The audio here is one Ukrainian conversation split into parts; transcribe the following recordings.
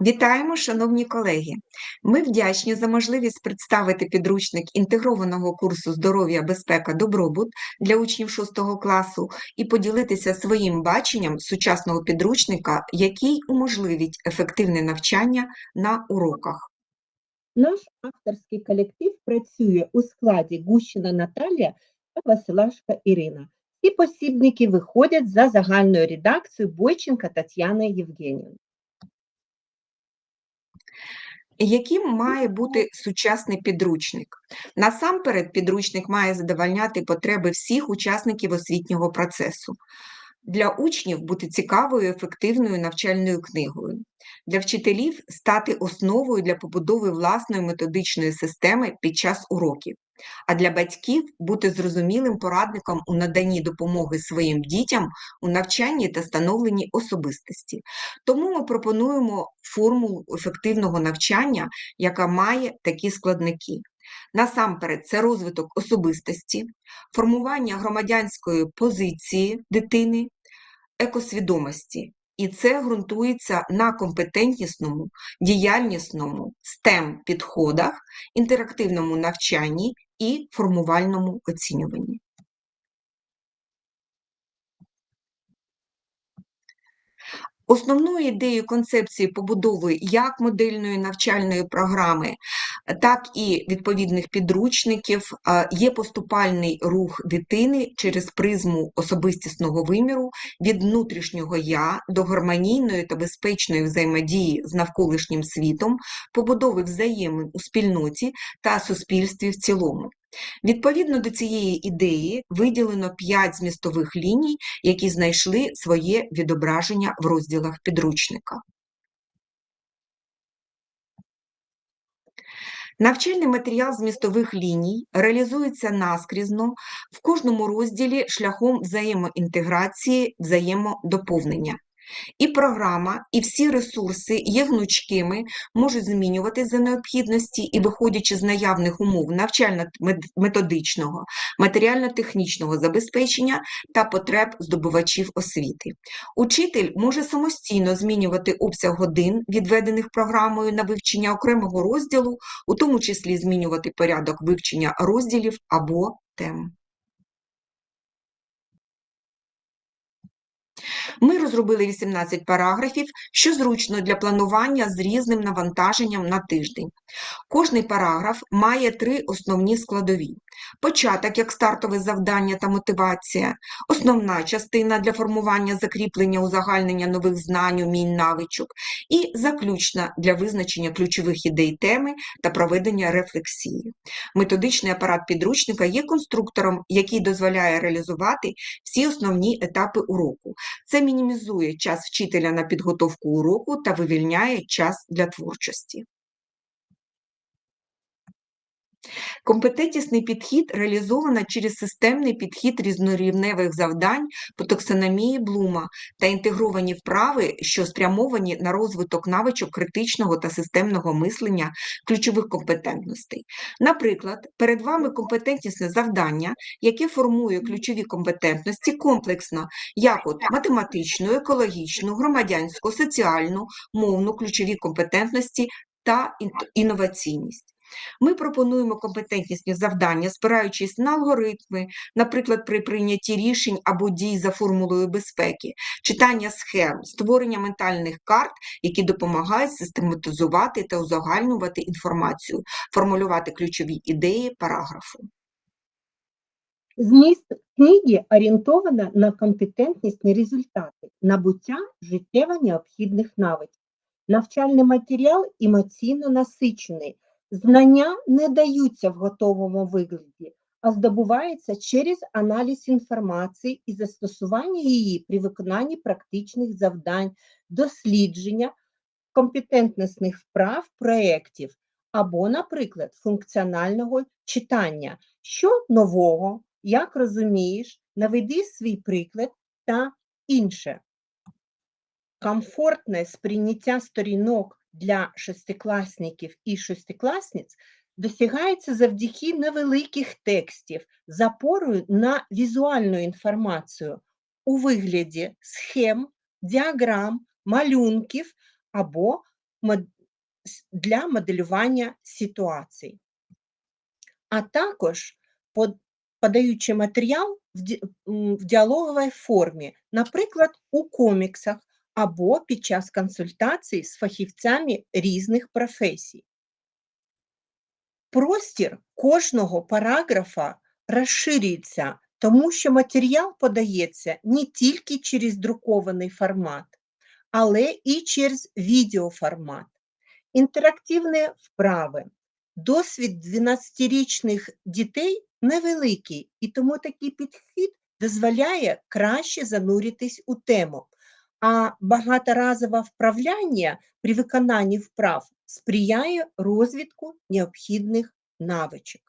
Вітаємо, шановні колеги! Ми вдячні за можливість представити підручник інтегрованого курсу здоров'я, безпека, добробут для учнів 6 класу і поділитися своїм баченням сучасного підручника, який уможливить ефективне навчання на уроках. Наш авторський колектив працює у складі Гущина Наталія та Василашка Ірина. І посібники виходять за загальною редакцією Бойченка Тетяни Євгенівни. Яким має бути сучасний підручник? Насамперед, підручник має задовольняти потреби всіх учасників освітнього процесу. Для учнів бути цікавою, ефективною навчальною книгою, для вчителів стати основою для побудови власної методичної системи під час уроків, а для батьків бути зрозумілим порадником у наданні допомоги своїм дітям у навчанні та становленні особистості. Тому ми пропонуємо формулу ефективного навчання, яка має такі складники. Насамперед, це розвиток особистості, формування громадянської позиції дитини, екосвідомості. І це ґрунтується на компетентнісному, діяльнісному STEM підходах, інтерактивному навчанні і формувальному оцінюванні. Основною ідеєю концепції побудови як модельної навчальної програми, так і відповідних підручників є поступальний рух дитини через призму особистісного виміру від внутрішнього я до гармонійної та безпечної взаємодії з навколишнім світом, побудови взаємин у спільноті та суспільстві в цілому. Відповідно до цієї ідеї виділено п'ять змістових ліній, які знайшли своє відображення в розділах підручника. Навчальний матеріал змістових ліній реалізується наскрізно в кожному розділі шляхом взаємоінтеграції, взаємодоповнення. І програма, і всі ресурси є гнучкими, можуть змінювати за необхідності і, виходячи з наявних умов навчально-методичного, матеріально-технічного забезпечення та потреб здобувачів освіти. Учитель може самостійно змінювати обсяг годин, відведених програмою на вивчення окремого розділу, у тому числі змінювати порядок вивчення розділів або тем. Ми розробили 18 параграфів, що зручно для планування з різним навантаженням на тиждень. Кожний параграф має три основні складові: початок як стартове завдання та мотивація, основна частина для формування закріплення узагальнення нових знань, умінь, навичок, і заключна для визначення ключових ідей теми та проведення рефлексії. Методичний апарат підручника є конструктором, який дозволяє реалізувати всі основні етапи уроку. Це мінімізує час вчителя на підготовку уроку та вивільняє час для творчості. Компетентісний підхід реалізовано через системний підхід різнорівневих завдань по таксономії Блума та інтегровані вправи, що спрямовані на розвиток навичок критичного та системного мислення ключових компетентностей. Наприклад, перед вами компетентнісне завдання, яке формує ключові компетентності комплексно, як от математичну, екологічну, громадянську, соціальну, мовну ключові компетентності та інноваційність. Ми пропонуємо компетентнісні завдання, спираючись на алгоритми, наприклад, при прийнятті рішень або дій за формулою безпеки, читання схем, створення ментальних карт, які допомагають систематизувати та узагальнювати інформацію, формулювати ключові ідеї параграфу. Зміст книги орієнтована на компетентнісні результати, набуття життєво необхідних навичок. Навчальний матеріал емоційно насичений, Знання не даються в готовому вигляді, а здобуваються через аналіз інформації і застосування її при виконанні практичних завдань, дослідження компетентностних вправ проєктів або, наприклад, функціонального читання. Що нового, як розумієш, наведи свій приклад та інше. Комфортне сприйняття сторінок для шестикласників і шестикласниць досягається завдяки невеликих текстів з опорою на візуальну інформацію у вигляді схем, діаграм, малюнків або для моделювання ситуацій, а також подаючи матеріал в, діалоговій формі, наприклад, у коміксах або під час консультацій з фахівцями різних професій. Простір кожного параграфа розширюється, тому що матеріал подається не тільки через друкований формат, але і через відеоформат, інтерактивні вправи. Досвід 12-річних дітей невеликий, і тому такий підхід дозволяє краще зануритись у тему. А багаторазове вправляння при виконанні вправ сприяє розвитку необхідних навичок.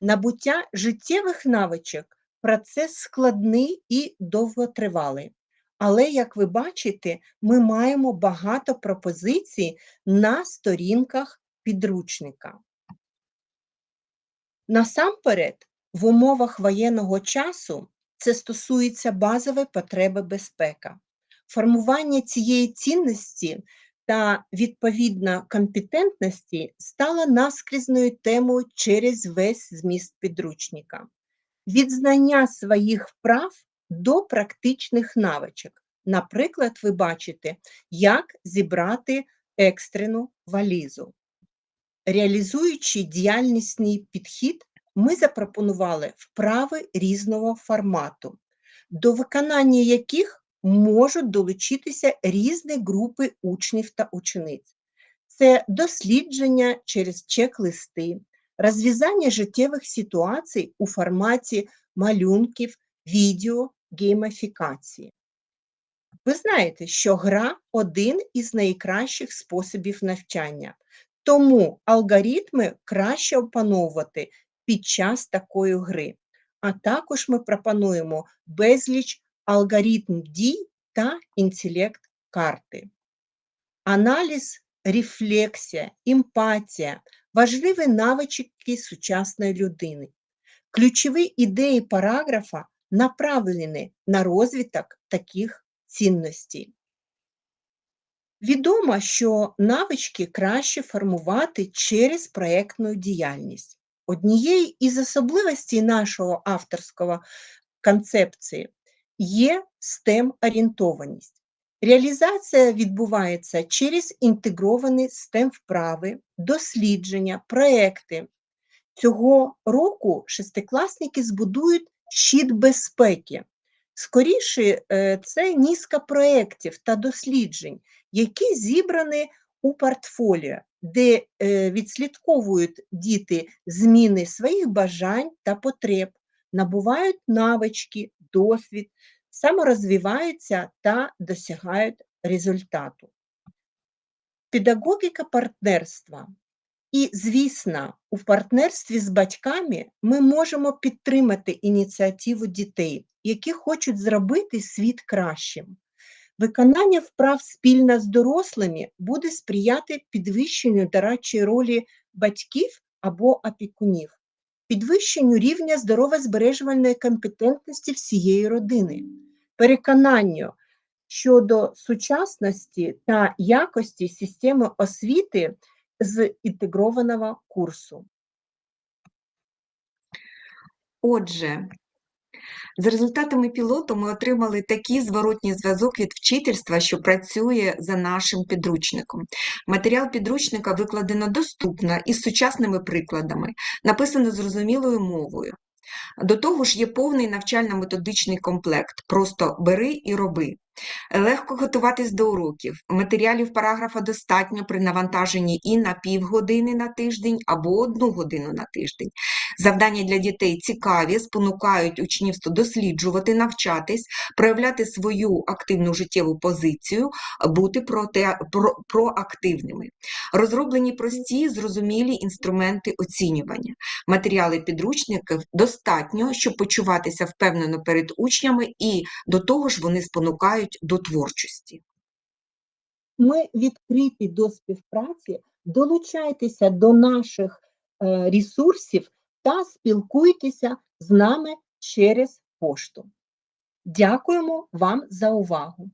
Набуття життєвих навичок процес складний і довготривалий. Але, як ви бачите, ми маємо багато пропозицій на сторінках підручника. Насамперед, в умовах воєнного часу це стосується базової потреби безпека. Формування цієї цінності та відповідно компетентності стало наскрізною темою через весь зміст підручника. Від знання своїх вправ до практичних навичок. Наприклад, ви бачите, як зібрати екстрену валізу. Реалізуючи діяльнісний підхід, ми запропонували вправи різного формату, до виконання яких можуть долучитися різні групи учнів та учениць. Це дослідження через чек-листи, розв'язання життєвих ситуацій у форматі малюнків, відео, геймафікації. Ви знаєте, що гра один із найкращих способів навчання, тому алгоритми краще опановувати під час такої гри. А також ми пропонуємо безліч алгоритм дій та інтелект карти. Аналіз, рефлексія, емпатія важливі навички сучасної людини. Ключові ідеї параграфа направлені на розвиток таких цінностей. Відомо, що навички краще формувати через проєктну діяльність. Однією із особливостей нашого авторського концепції є STEM-орієнтованість. Реалізація відбувається через інтегровані STEM-вправи, дослідження, проекти. Цього року шестикласники збудують щит безпеки. Скоріше, е, це низка проєктів та досліджень, які зібрані у портфоліо, де е, відслідковують діти зміни своїх бажань та потреб, набувають навички, досвід, саморозвиваються та досягають результату. Педагогіка партнерства. І, звісно, у партнерстві з батьками ми можемо підтримати ініціативу дітей, які хочуть зробити світ кращим. Виконання вправ спільно з дорослими буде сприяти підвищенню дорадчої ролі батьків або опікунів, підвищенню рівня здоровозбережувальної компетентності всієї родини, переконанню щодо сучасності та якості системи освіти з інтегрованого курсу. Отже, за результатами пілоту ми отримали такий зворотній зв'язок від вчительства, що працює за нашим підручником. Матеріал підручника викладено доступно із сучасними прикладами, написано зрозумілою мовою. До того ж, є повний навчально-методичний комплект. Просто бери і роби. Легко готуватись до уроків. Матеріалів параграфа достатньо при навантаженні і на півгодини на тиждень або одну годину на тиждень. Завдання для дітей цікаві, спонукають учнівство досліджувати, навчатись, проявляти свою активну життєву позицію, бути проте, про, проактивними. Розроблені прості, зрозумілі інструменти оцінювання. Матеріали підручників достатньо, щоб почуватися впевнено перед учнями, і до того ж вони спонукають до творчості. Ми відкриті до співпраці, долучайтеся до наших е, ресурсів та спілкуйтеся з нами через пошту. Дякуємо вам за увагу!